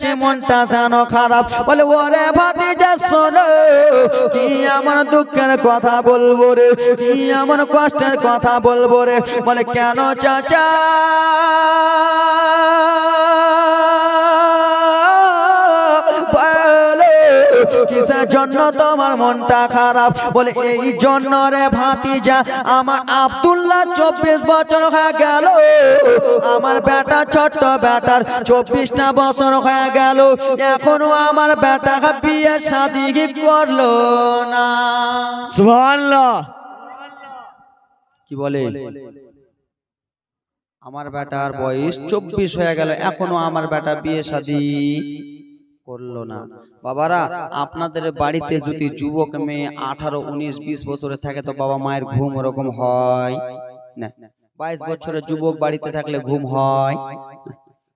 দেখছি মনটা যেন খারাপ। বলে, ওরে ভাতি যা শোনো, কি আমার দুঃখের কথা বলব রে? কি আমার কষ্টের কথা বলব রে? বলে, কেন চাচা? কিসের জন্য তোমার মনটা খারাপ? বলে এই জন্য রে ভাতিজা আমার আব্দুল্লাহ চব্বিশ বছর হয়ে গেল। আমার বেটা ছোট্ট বেটার চব্বিশটা বছর হয়ে গেল। এখনও আমার বেটা বিয়ে শাদি করল না। কি বলে? আমার বেটার বয়স চব্বিশ হয়ে গেল। এখনও আমার বেটা বিয়ে শাদি করল না। বাবারা আপনাদের বাড়িতে যদি যুবক মেয়ে আঠারো উনিশ বিশ বছরে থাকে তো বাবা মায়ের ঘুম ওরকম হয়? না। বাইশ বছরের যুবক বাড়িতে থাকলে ঘুম হয়?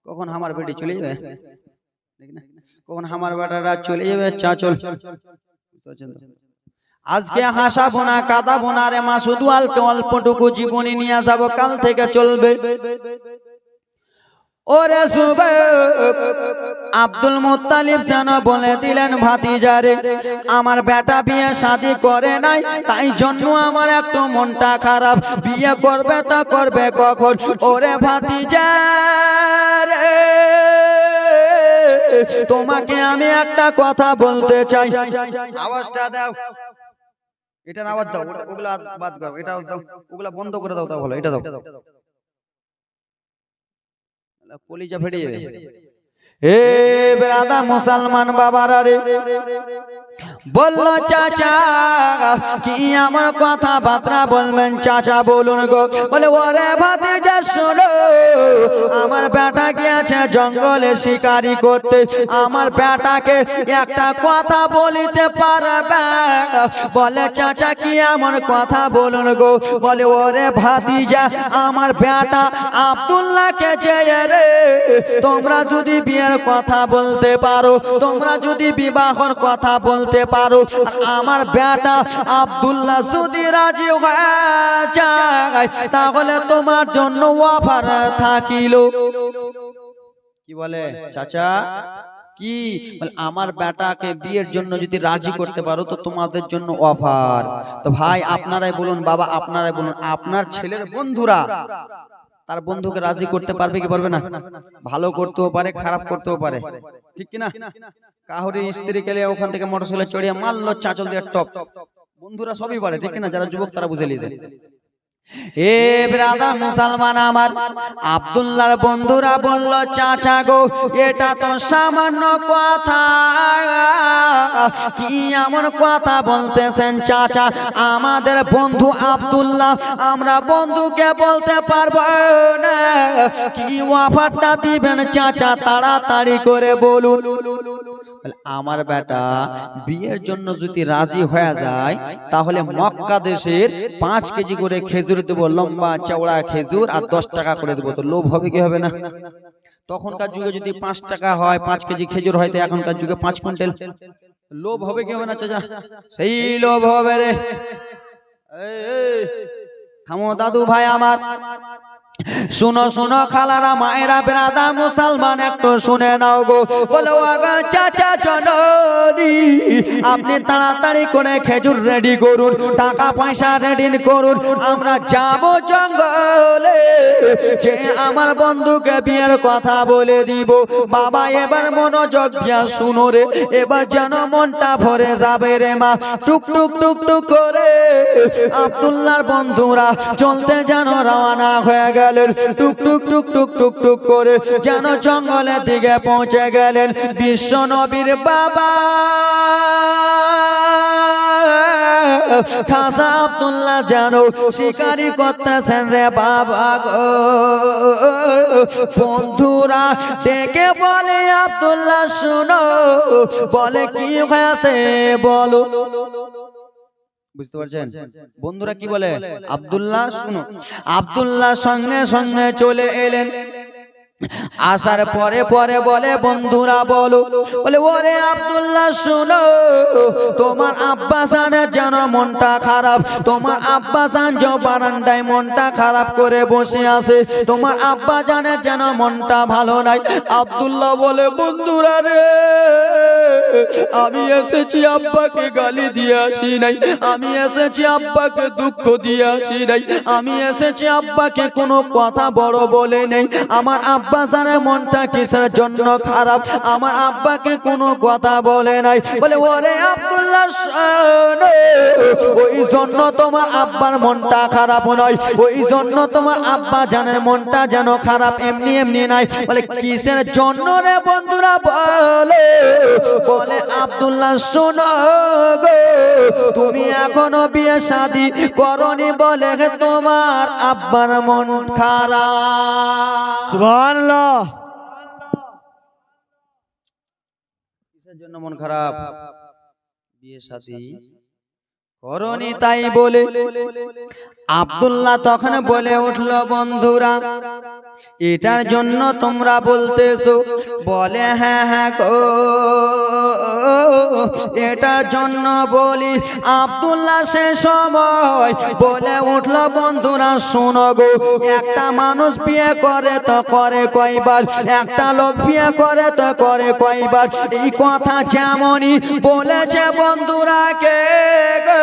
কখন আমার বেটি চলে যাবে? কখন আমার বেটারা চলে যাবে? চা চল? আজকে হাসাবো না কাঁদাবো না রে মা শুধু অল্প অল্পটুকু জীবনী নিয়ে যাব কাল থেকে চলবে। ওরে আব্দুল মুত্তালিব যেন বলে দিলেন ভাতিজারে আমার বেটা বিয়ে শাদি করে নাই, তাই জন্য আমার একটু মনটা খারাপ। বিয়ে করবে তা করবে কখন? ওরে ভাতিজা রে, তোমাকে আমি একটা কথা বলতে চাই। আওয়াজটা দাও। এটার আওয়াজ দাও ওগুলা বাদ দাও এটা দাও। ওগুলা বন্ধ করে দাও তাও ভালো এটা দাও। কলিজা ফেটে যাবে। হে বেরাদা মুসলমান বাবারা রে, বলল, চাচা, কি আমার কথা বার্তা বলবেন? চাচা, বলুন গো। বলে, ওরে ভাতে যা শোনো, আমার বেটা গিয়েছে জঙ্গলে শিকারি করতে। আমার বেটাকে একটা কথা বলিতে পারবে বলে চাচা কি আমার কথা বলুন গো? বলে ওরে ভাতিজা আমার বেটা আব্দুল্লাহকে চেয়ে রে। তোমরা যদি বিয়ের কথা বলতে পারো তোমরা যদি বিবাহর কথা বলতে পারো আর আমার বেটা আব্দুল্লাহ যদি রাজি হয়ে যায় তাহলে তোমার জন্য অফার থাকিল। কি বলে চাচা কি? আমার বেটাকে বিয়ের জন্য যদি রাজি করতে পারো তো তোমাদের জন্য অফার। তো ভাই আপনারাই বলুন বাবা আপনারাই বলুন আপনার ছেলের বন্ধুরা তার বন্ধুকে রাজি করতে পারবে কি পারবে না? ভালো করতেও পারে খারাপ করতেও পারে। ঠিক কি না? কাহরি স্ত্রী কেলে ওখান থেকে মোটরসাইকেলে চড়িয়ে মারলো চাচল দিয়ে টপ। বন্ধুরা সবই পারে ঠিক কি না? যারা যুবক তারা বুঝে লিয়েছে এ ব্রাদার মুসলমান আমার আব্দুল্লাহর বন্ধুরা বলল চাচা গো এটা তো সামান্য কথা। কি এমন কথা বলতেছেন চাচা? আমাদের বন্ধু আব্দুল্লাহ আমরা বন্ধুকে বলতে পারব না। কি অফারটা দিবেন চাচা? তাড়াতাড়ি করে বলুন। বলে, আমার বেটা বিয়ের জন্য যদি রাজি হয়ে যায় তাহলে মক্কা দেশের পাঁচ কেজি করে খেজুর দেবো লম্বা চওড়া খেজুর আর দশ টাকা করে দেবো তো লোভ হবে কি হবে না তখনকার যুগে যদি পাঁচ টাকা হয় পাঁচ কেজি খেজুর হয় তো এখনকার যুগে পাঁচ কুইন্টাল লোভ হবে কি হবে না চাচা সেই লোভ হবে রে থামো দাদু ভাই আমার শুনো শুনো খালারা মায়েরা বেরাদা মুসলমান একটু শুনে নাও গো। বলো আগা চাচা জননী আপনি তাড়াতাড়ি করে খেজুর রেডি করুন টাকা পয়সা রেডি করুন আমরা যাব জঙ্গলে। যে আমার বন্ধুকে বিয়ের কথা বলে দিব। বাবা এবার মনোযোগ দিয়া শুনো রে এবার যেন মনটা ভরে যাবে রে মা। টুক টুক টুক টুক করে আব্দুল্লাহর বন্ধুরা, চলতে যেন রওনা হয়ে গেলেন। টুক টুক টুক টুক টুক টুক করে যেন জঙ্গলের দিকে পৌঁছে গেলেন বিশ্ব নবীর বাবা। খাসা আব্দুল্লাহ জানো শিকারি করতেছেন রে বাবা গো। বন্ধুরা, ডেকে বলে, আব্দুল্লাহ, শুনো, বলে কি হয়েছে? বলো। বুঝতে পারছেন? বন্ধুরা কি বলে? আব্দুল্লাহ শুনো। আব্দুল্লাহ সঙ্গে সঙ্গে চলে এলেন। আসার পরে পরে বলে বন্ধুরা বলো। বলে। ওরে আব্দুল্লাহ শুনো। তোমার আব্বা জানের যেন মনটা খারাপ। তোমার আব্বা জান যে বারান্দায় মনটা খারাপ করে বসে আছে। তোমার আব্বা জানের যেন মনটা ভালো নাই। আব্দুল্লাহ বলে বন্ধুরা রে আমি এসেছি আব্বাকে গালি দিয়ে আসি নাই। আমি এসেছি আব্বাকে দুঃখ দিয়ে আসি নাই। আমি এসেছি আব্বাকে কোনো কথা বড় বলে নেই। আমার আব্বা জানের মনটা কিসের জন্য খারাপ? আমার আব্বাকে কোনো কথা বলে নাই। বলে, ওরে আব্দুল্লাহ ওই জন্য তোমার আব্বার মনটা খারাপ নয়। ওই জন্য তোমার আব্বা জানের মনটা যেন খারাপ, এমনি এমনি নাই। বলে, কিসের জন্য রে বন্ধুরা বলে? বলে, আব্দুল্লাহ শোনো তুমি এখনও বিয়ে শাদি করনি বলে তোমার আব্বার মন খারাপ। সুবহানাল্লাহ। কিসের জন্য মন খারাপ? বিয়ে সাথী। করনি তাই বলে। আব্দুল্লাহ তখন বলে উঠল, বন্ধুরা, এটার জন্য তোমরা বলতেছো, বলে হ্যাঁ হ্যাঁ গো। এটার জন্য বলি, আব্দুল্লাহ সে সময় বলে উঠল, বন্ধুরা, শোনো গো, একটা মানুষ বিয়ে করে তো করে কয়বার, একটা লোক বিয়ে করে তো করে কয়বার। এই কথা যেমনই বলেছে বন্ধুরা কে গো,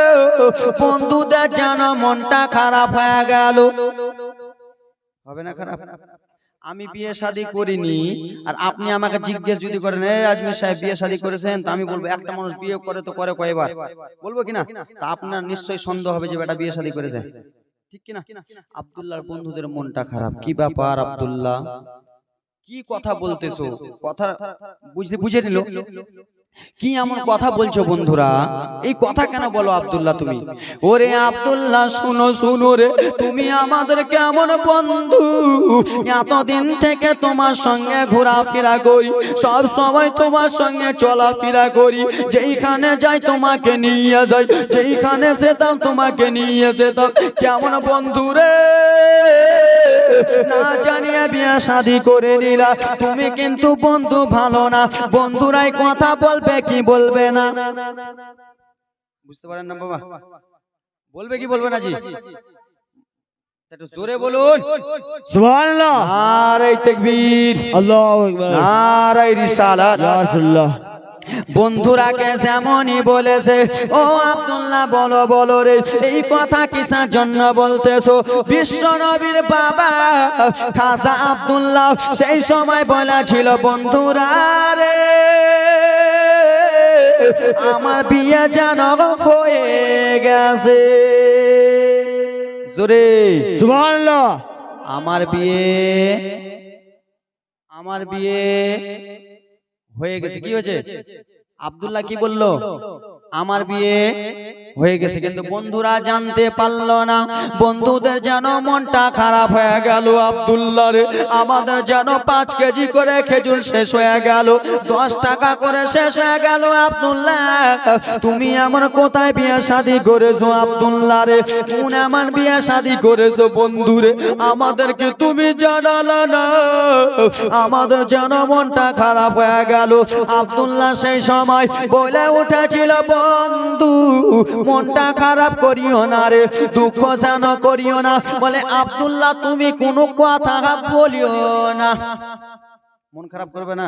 বন্ধুদের যেন মনটা খারাপ হয়ে গেল। হবে না খারাপ? আমি বিয়ে শাদি করিনি, আর আপনি আমাকে জিজ্ঞেস যদি করেন আজমির সাহেব বিয়ে শাদি করেছেন? তা আমি বলব, একটা মানুষ বিয়ে করে তো করে কয়বার? বলব কিনা তা আপনার নিশ্চয়ই সন্দেহ হবে যে বেটা বিয়ে শাদি করেছে। ঠিক কিনা আব্দুল্লাহর বন্ধুদের মনটা খারাপ। কি ব্যাপার আব্দুল্লাহ? কি কথা বলতেছো? কথা বুঝতে বুঝে নিল? কি এমন কথা বলছো বন্ধুরা? এই কথা কেন বলো আব্দুল্লাহ তুমি? ওরে আব্দুল্লাহ শুনো শুনো রে তুমি আমাদের কেমন বন্ধু? এতদিন থেকে তোমার সঙ্গে ঘোরাফেরা করি সব সময় তোমার সঙ্গে চলাফেরা করি। যেইখানে যাই তোমাকে নিয়ে যাই যেইখানে যেতাম তোমাকে নিয়ে যেতাম। কেমন বন্ধু রে? না জানিয়ে বিয়ে শাদি করে নিলা। তুমি কিন্তু বন্ধু ভালো না। বন্ধুরাই কথা বলবে। কি বলবে না? বুঝতে পারেন না বাবা? বলবে কি বলবে না জি? একটু জোরে বলুন। সুবহানাল্লাহ। নারাই তাকবীর। আল্লাহু আকবার। নারাই রিসালাত। ইয়া রাসূলুল্লাহ। বন্ধুরাকে যেমনই বলেছে ও আব্দুল্লাহ বলো বলো রে এই কথা কিসের জন্য বলতেছো? বিশ্ব নবীর বাবা খাজা আব্দুল্লাহ সেই সময় বলা ছিল বন্ধুরা রে আমার বিয়া যেন হয়ে গেছে। জোরে। সুবহানাল্লাহ। আমার বিয়ে আমার বিয়ে হয়ে গেছে। কি হয়েছে? আব্দুল্লাহ কি বলল? আমার বিয়ে হয়ে গেছে কিন্তু বন্ধুরা জানতে পারল না। বন্ধুদের যেন মনটা খারাপ হয়ে গেল আব্দুল্লাহ রে আমাদের যেন পাঁচ কেজি করে খেজুর শেষ হয়ে গেল। দশ টাকা করে শেষ হয়ে গেল আব্দুল্লাহ। তুমি এমন কোথায় বিয়ে শাদি করেছ আব্দুল্লাহ রে? কোন এমন বিয়ে শাদি করেছ বন্ধুরে আমাদেরকে তুমি জানালা না। আমাদের যেন মনটা খারাপ হয়ে গেল। আব্দুল্লাহ সেই সময় বলে উঠেছিল বন্ধু, মনটা খারাপ করিও না রে, দুঃখ যেন করিও না। বলে, আব্দুল্লাহ, তুমি কোনো কথা বলিও না। মন খারাপ করবে না?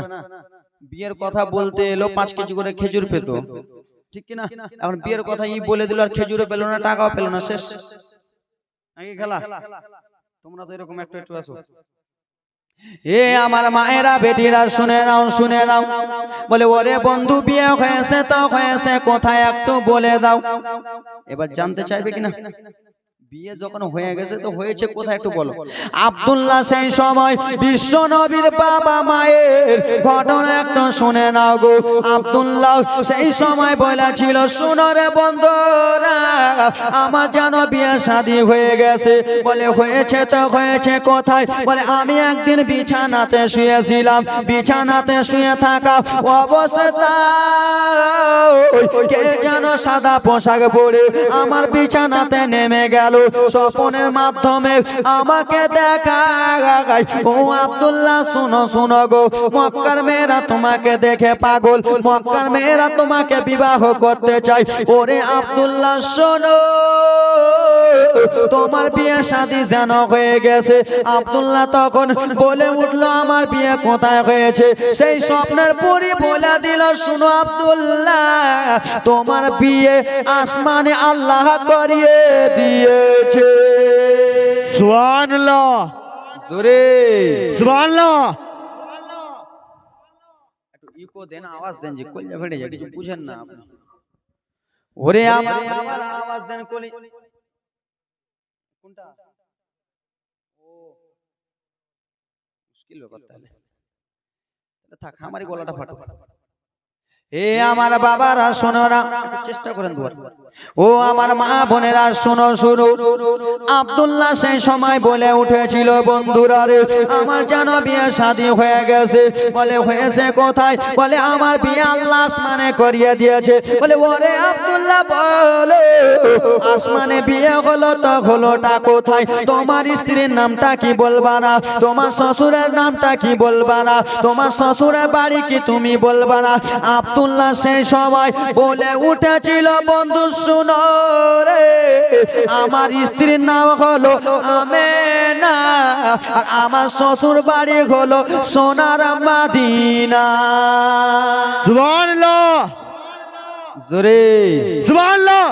বিয়ের কথা বলতে এলো, পাঁচ কেজি করে খেজুর পেতো। ঠিক কিনা? এখন বিয়ের কথা ই বলে দিল, আর খেজুরও পেল না, টাকাও পেল না, শেষ। নাকি খেলা। তোমরা তো এরকম একটু একটু আছো। এ আমার মায়েরা, বেটিরা, শুনে নাও শুনে নাও। বলে, ওরে বন্ধু, বিয়ে হয়েছে তো হয়েছে, কোথায় একটু বলে দাও। এবার জানতে চাইবে কিনা? বিয়ে যখন হয়ে গেছে তো হয়েছে কোথায় একটু বলো। আব্দুল্লাহ সেই সময় বিশ্ব নবীর বাবা মায়ের ঘটনা একটু শুনে নাও গো। আব্দুল্লাহ সেই সময় বলেছিল শুনো রে বন্ধুরা আমার যেন বিয়ে শাদি হয়ে গেছে। বলে হয়েছে তো হয়েছে কোথায়? বলে আমি একদিন বিছানাতে শুয়েছিলাম। বিছানাতে শুয়ে থাকা অবস্থায় কে যেন সাদা পোশাক পরে আমার বিছানাতে নেমে গেল। স্বপনের মাধ্যমে আমাকে দেখা ও শুনো শুনো গো, মক্কার মেয়েরা তোমাকে দেখে পাগল। মক্কার মেয়েরা তোমাকে বিবাহ করতে চাই ওরে শোনো, তোমার বিয়ে যেন হয়ে গেছে। আব্দুল্লাহ তখন বলে উঠল, আমার বিয়ে কোথায় হয়েছে? সেই স্বপ্নের পরি বলে দিল, শুনো আব্দুল্লাহ, তোমার বিয়ে আসমানে আল্লাহ করিয়ে দিয়েছে সুবহানাল্লাহ। জোরে। সুবহানাল্লাহ। একটু ইকো দেন আওয়াজ দেন যে কলিজা ফেটে যায় কিছু বুঝেন না আপনি। ওরে আমার আওয়াজ দেন কলি কোনটা? ও। মুশকিল ব্যাপার তাহলে। তাহলে থাক আমারই গলাটা ফাটো এ আমার বাবারা শোনো না। চেষ্টা করেন দুয়ার ও আমার মা বোনেরা, শোনো শোনো। আব্দুল্লাহ সেই সময় বলে উঠেছিল, বন্ধুরা রে, আমার যেন বিয়ে শাদী হয়ে গেছে। বলে, হয়েছে কোথায়? বলে, আমার বিয়ে আল্লাহ আসমানে করিয়ে দিয়েছে। বলে, ওরে আব্দুল্লাহ, বলো, আসমানে বিয়ে হলো তো হলোটা কোথায়? তোমার স্ত্রীর নামটা কি বলবা না? তোমার শ্বশুরের নামটা কি বলবা না? তোমার শ্বশুরের বাড়ি কি তুমি বলবা না? আব্দুল্লাহ সে সময় বলে উঠেছিল বন্ধু শুনো রে আমার স্ত্রীর নাম হলো আমেনা আর আমার শ্বশুর বাড়ি হলো সোনার মাদিনা। সুবহানাল্লাহ। জোরে। সুবহানাল্লাহ।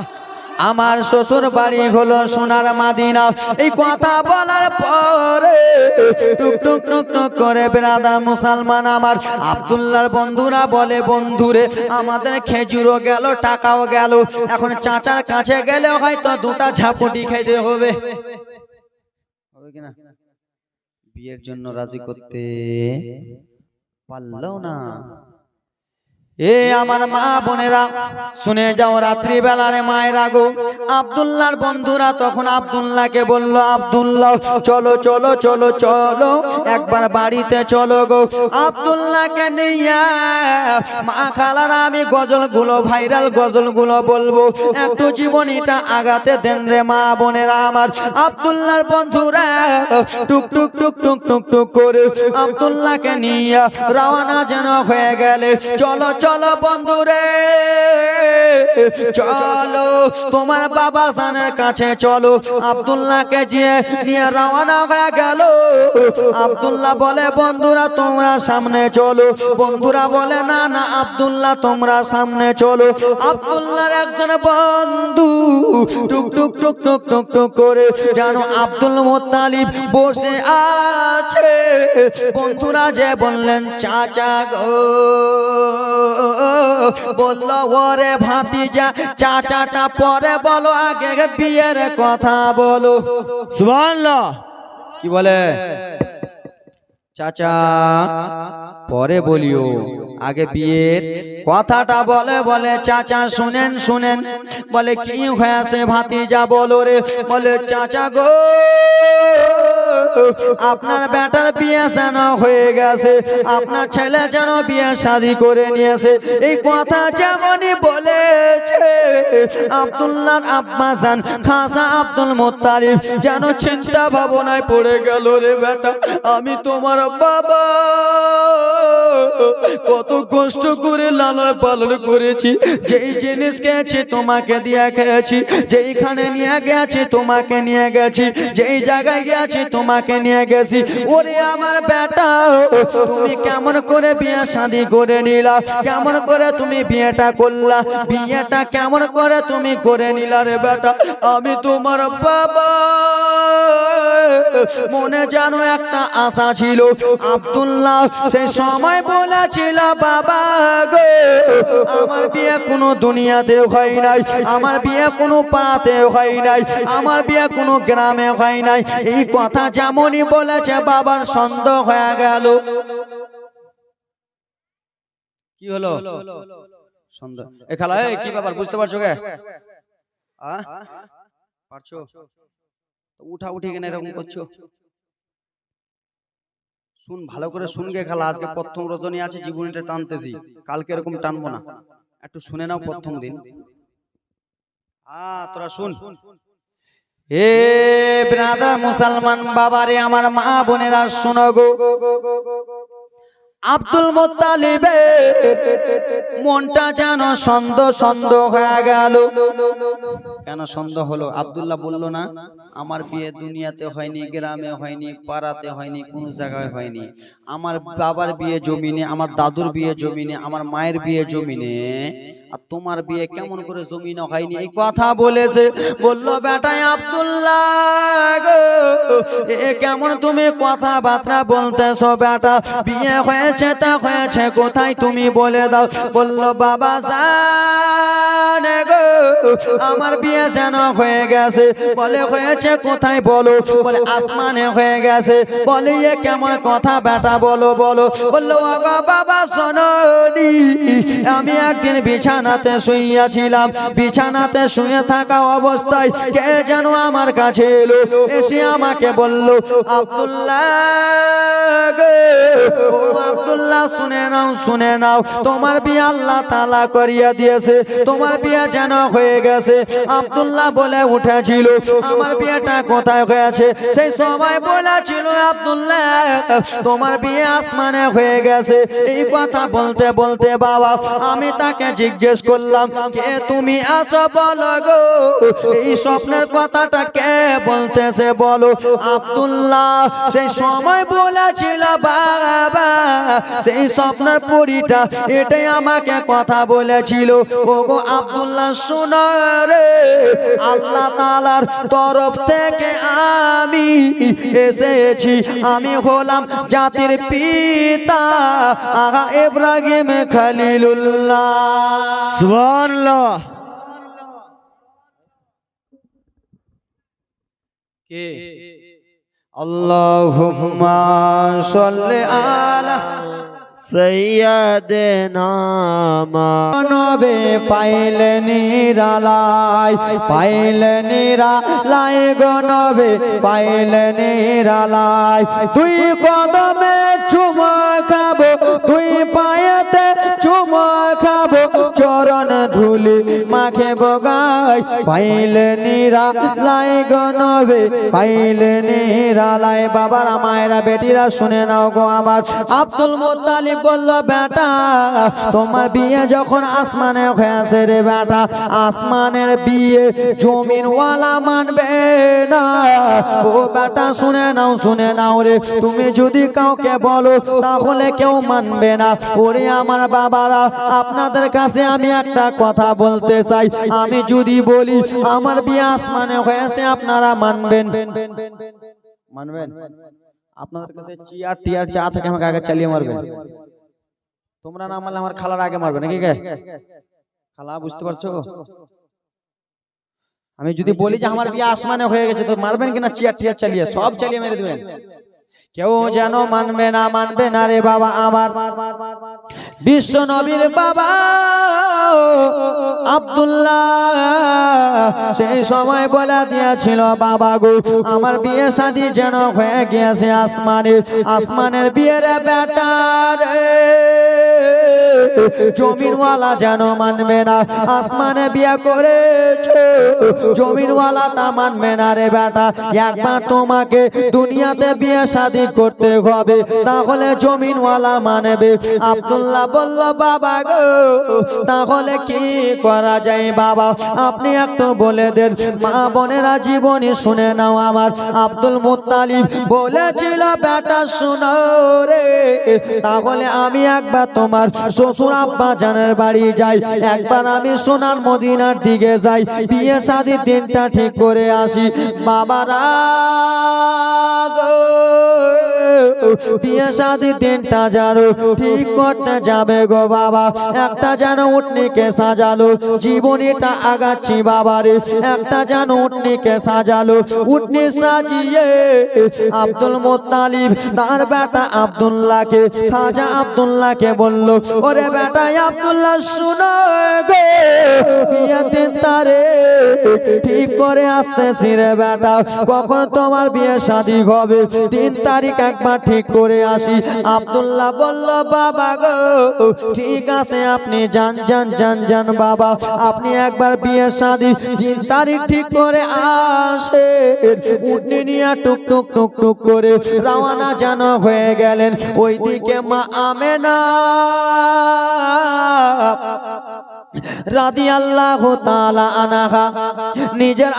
আমার শ্বশুর বাড়ি হলো সোনার মাদিনা। এই কথা বলার পরে টুক টুক টুক টুক করে বেরাদার মুসলমান আমার। আবদুল্লার বন্ধুরা বলে, বন্ধুরে, আমাদের খেজুরও গেল, টাকাও গেল। এখন চাচার কাছে গেলে হয়তো দুটা ঝাপটি খাইতে হবে। হবে বিয়ের জন্য রাজি করতে পারল না। এ আমার মা বোনেরা, শুনে যাও রাত্রি বেলারে মায়ের আগো আব্দুল্লাহর বন্ধুরা তখন আব্দুল্লাহকে বলল, আব্দুল্লাহ, চলো চলো চলো চলো, একবার বাড়িতে চলো গো। আব্দুল্লাহকে নিয়ে মা খালারা, আমি গজলগুলো, ভাইরাল গজলগুলো বলব। একটু জীবনীটা আগাতে দেন রে মা বোনেরা আমার। আবদুল্লার বন্ধুরা, টুক টুক টুক টুক টুক টুক করে আব্দুল্লাহকে নিয়ে রওনা যেন হয়ে গেলে। চলো চলো বন্ধুরে, চলো। তোমার বাবা সানের কাছে চলো। আব্দুল্লাহকে যে নিয়ে রওনা হয়ে গেল। আব্দুল্লাহ বলে, বন্ধুরা, তোমরা সামনে চলো। বন্ধুরা বলে, না না, আব্দুল্লাহ, তোমরা সামনে চলো। আব্দুল্লাহর একজন বন্ধু টুক টুক টুক টুক টুক টুক করে জানো আব্দুল মোত্তালিব বসে আছে। বন্ধুরা যে বললেন, চাচা গো। বলল ওরে ভাতিজা চাচাটা পরে বলো আগে বিয়ের কথা বলো। সুবহানাল্লাহ। কি বলে? চাচা পরে বলিও আগে বিয়ের কথাটা বলে বলে চাচা শুনেন শুনেন। বলে কি হয়েছে ভাতিজা বলো রে। বলে চাচা গো আপনার বেটার বিয়ে যেন হয়ে গেছে, আপনার ছেলে যেন বিয়ে শাদি করে নিয়েছে। এই কথা যেমনই বলেছে আব্দুল্লাহ আব্বা জান খাসা আব্দুল মোত্তালিব যেন চিন্তা ভাবনায় পড়ে গেল, রে বেটা, আমি তোমার বাবা। কত কষ্ট করে লালন পালন করেছি, যেই জিনিস খেয়েছি তোমাকে দিয়ে খেয়েছি, যেইখানে নিয়ে গেছি তোমাকে নিয়ে গেছি, যেই জায়গায় গেছি তোমাকে নিয়ে গেছি। ওরে আমার বেটা, তুমি কেমন করে বিয়ে শাদি করে নিলা? কেমন করে তুমি বিয়েটা করলা? বিয়েটা কেমন করে তুমি করে নিলা রে বেটা? আমি তোমার বাবা। মনে জানো একটা আশা ছিল। আব্দুল্লাহ, সে সময় বলেছিল, বাবা গো, আমার বিয়ে কোনো দুনিয়াতে হয় নাই। আমার বিয়ে কোনো পাড়াতে হয় নাই। আমার বিয়ে কোনো গ্রামে হয় নাই। এই কথা যেমনই বলেছে, বাবার সন্দেহ হয়ে গেল। কি হলো? সন্দেহ। এ খালা কি ব্যাপার, বুঝতে পারছ কে? পারছ? উঠা, উঠি কেন এরকম করছ? শুন, ভালো করে শুনগে খালা, আজকে প্রথম রজনী আছে, জীবনীটা টানতেছি। কালকে এরকম টানবো না। একটু শুনে নাও প্রথম দিন। আ, তোরা শুন। হে ব্রাদার মুসলমান বাবারে, আমার মা বোনেরা, শোনো গো। আব্দুল মোত্তালিবে মনটা যেন সন্দ সন্দ হয়ে গেল। কেন সন্দ হলো? আব্দুল্লাহ বলল না আমার বিয়ে দুনিয়াতে হয়নি, গ্রামে হয়নি, পাড়াতে হয়নি, কোনো জায়গায় হয়নি। আমার বাবার বিয়ে জমিনে, আমার দাদুর বিয়ে জমিনে, আমার মায়ের বিয়ে জমিনে, আর তোমার বিয়ে কেমন করে জমিনে হয়নি? এই কথা বলেছে, বলল বেটাই আব্দুল্লাহ এ কেমন তুমি কথাবার্তা বলতেছো বেটা? বিয়ে হয়েছে তা হয়েছে, কোথায় তুমি বলে দাও? বলল, বাবা জানে গো আমার বিয়ে যেন হয়ে গেছে। বলে হয়েছে, কোথায় বলো? বলে, আসমানে হয়ে গেছে। বলে, এ কেমন কথা বেটা, বলো বলো। বলল বাবা শোনি আমি একদিন বিছানাতে শুইয়াছিলাম। বিছানাতে শুয়ে থাকা অবস্থায় কে যেন আমার কাছে এলো, এসে আমাকে বলল, আব্দুল্লাহ আব্দুল্লাহ, শুনে নাও শুনে নাও। তোমার বিয়ে আল্লাহ তালা করিয়া দিয়েছে। তোমার বিয়ে যেন হয়ে গেছে। আব্দুল্লাহ বলে উঠেছিল, আমার বিয়েটা কোথায় হয়েছে? সেই সময় বলেছিল, আব্দুল্লাহ, তোমার বিয়ে আসমানে হয়ে গেছে। এই কথা বলতে বলতে বাবা, আমি তাকে জিজ্ঞেস করলাম, কে তুমি আসো বলো গো? এই স্বপ্নের কথাটা কে বলতেছে বলো? আব্দুল্লাহ সেই সময় বলেছিল, বাবা, সেই স্বপ্নের পরিটা, এটাই আমাকে কথা বলেছিল। ওগো আব্দুল্লাহ শোনো রে আল্লাহ তালার তরফ থেকে আমি এসেছি। আমি হলাম জাতির পিতা আগা ইব্রাহিম খালিলুল্লাহ। সুবহানাল্লাহ। কে? আল্লাহুম্মা সাল্লি আলা সৈয়দনা মা নবে পাইলে নিরালাই পাইলে নিরালাই গনবে পাইলে নিরালাই তুই কদমে চুমা খাব তুই পায়েতে চরণ ধুলি মাখে বগাই, পাইলে নিরালাই গনবে পাইলে নিরালাই বাবার, মায়েরা, বেটিরা, শুনে নাও গো আমার আব্দুল মোত্তালিব বলল, বেটা, তোমার বিয়ে যখন আসমানে হয়েছে রে বেটা, আসমানের বিয়ে জমিনওয়ালা মানবে না। ও বেটা, শুনে নাও শুনে নাও রে, তুমি যদি কাউকে বলো, তাহলে কেউ মানবে না। ওরে আমার বাবারা, আপনাদের কাছে আমি একটা কথা বলতে চাই। আমি যদি বলি, আমার বিয়ে আসমানে হয়েছে, আপনারা মানবেন। মানবেন? আপনাদের কাছে চেয়ার টিয়ার চা থেকে আমাকে আগে চালিয়ে মারবেন। তোমরা না মারলে আমার খালার আগে মারবে নাকি খালা, বুঝতে পারছ? আমি যদি বলি যে আমার বিয়ে আসমানে হয়ে গেছে, তো মারবেন কিনা? চেয়ার টিয়ার চালিয়ে, সব চালিয়ে মেরে দেবেন। কেউ যেন মানবে না মানবে না রে বাবা আমার। বিশ্ব নবীর বাবা আব্দুল্লাহ। সেই সময় বলে দিয়েছিল বাবা গো আমার বিয়ে শাদী যেন হয়ে গিয়েছে আসমানে। আসমানের বিয়ের বেটা রে। জমিনওয়ালা যেন মানবে না আসমানে বিয়ে করেছ। জমিনওয়ালা তা মানবে না রে বেটা একবার তোমাকে দুনিয়াতে বিয়ে শাদী করতে হবে, তাহলে জমিনওয়ালা মানবে। আব্দুল্লাহ বলল, বাবা গো, তাহলে কি করা যায় বাবা? আপনি একটু বলে দেন। মা বোনেরা জীবনী শুনে নাও আমার। আব্দুল মুত্তালিব বলেছিল, বেটা, শুনো রে, তাহলে আমি একবার তোমার শ্বশুর আব্বা জানের বাড়ি যাই। একবার আমি সোনার মদিনার দিকে যাই। বিয়ে শাদির দিনটা ঠিক করে আসি। বাবারা গো বিয়ে শাদির দিনটা জানো, ঠিক করতে যাবে গো বাবা। একটা যেন উটনিকে সাজালো, জীবনীটা আগাচ্ছি বাবারে। একটা যেন উটনিকে সাজালো, উটনি সাজিয়ে আব্দুল মোত্তালিব, তার বেটা আব্দুল্লাহকে, খাজা আব্দুল্লাহকে বলল, ওরে বেটা আব্দুল্লাহ, শুনো গো বিয়ে তারে ঠিক করে আসতেছি রে বেটা। কখন তোমার বিয়ে শাদী হবে? তিন তারিখ একবার ঠিক করে আসি। আব্দুল্লাহ বলল, বাবা গো, ঠিক আছে, আপনি যান যান যান যান, বাবা। আপনি একবার বিয়ে শাদি দিন তারিখ ঠিক করে আসে উঠনি নিয়ে টুক টুক টুক টুক করে রওনা যেন হয়ে গেলেন। ওইদিকে মা আমেনা। নিজের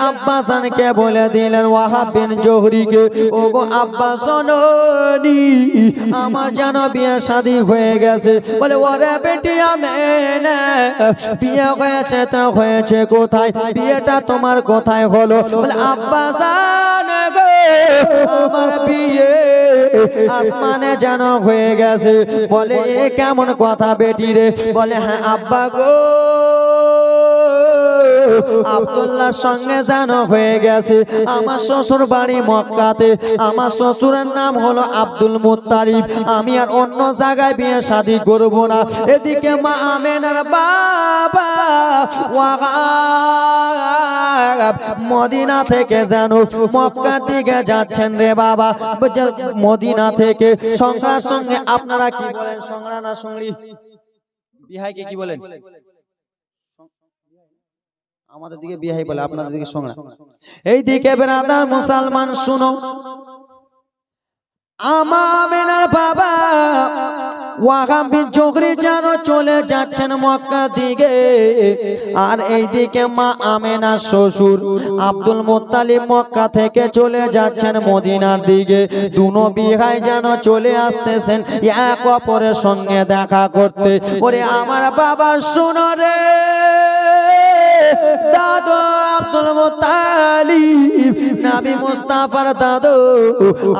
বলে দিলেন জোহরিকে আব্বা শোনি আমার যেন বিয়ে শাদি হয়ে গেছে। বলে, ওরে বেটি আমেনা বিয়ে হয়েছে তা হয়েছে কোথায়? বিয়েটা তোমার কোথায় হলো? বলে আব্বাসান গো আমার বিয়ে আসমানে যেন হয়ে গেছে। বলে কেমন কথা বেটি রে? বলে হ্যাঁ আব্বা গো, আব্দুল্লাহর সঙ্গে যেন হয়ে গেছে। আমার শ্বশুর বাড়ি মক্কাতে, আমার শ্বশুরের নাম হলো আব্দুল মুত্তালিব। আমি আর অন্য জায়গায় বিয়ে শাদি করব না। এদিকে মা আমেনার বাবা মদিনা থেকে যেন মক্কার দিকে যাচ্ছেন রে বাবা। মদিনা থেকে সংসার সঙ্গে আপনারা কি বলেন? সংগ্রা না সংগড়ি বিহাইকে কি বলেন? আমাদের দিকে বিহাই বলে, আপনাদের দিকে সংরা এই দিকে বেরাদার মুসলমান, শুনো। আমামেনার বাবা ওয়াহাবি জোহরি যেন চলে যাচ্ছেন মক্কার দিকে। আর এই দিকে মা আমেনা শ্বশুর আব্দুল মোত্তালিব মক্কা থেকে চলে যাচ্ছেন মদিনার দিকে। দুনো বিহাই যেন চলে আসতেছেন এক অপরের সঙ্গে দেখা করতে। ওরে আমার বাবা, শুনো রে। দাদু আব্দুল মোত্তালিব নাবি মুস্তাফার দাদু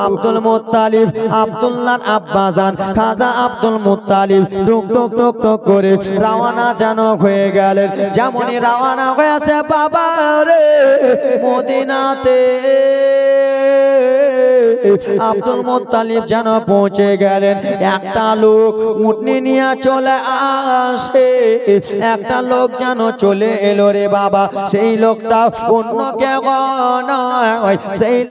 আব্দুল মোত্তালিব আব্দুল্লাহ আব্বাজান, খাজা আব্দুল মোত্তালিব টুক টুক টুক টুক করে রওনা যেন হয়ে গেলেন। যেমনই রওনা হয়েছে বাবা রে, মদিনাতে আব্দুল মোত্তালিব যেন পৌঁছে গেলেন। একটা লোক উঠনি নিয়ে চলে আসে, একটা লোক যেন চলে এলো রে। বাবা সেই লোকটা অন্য কে নয় সেই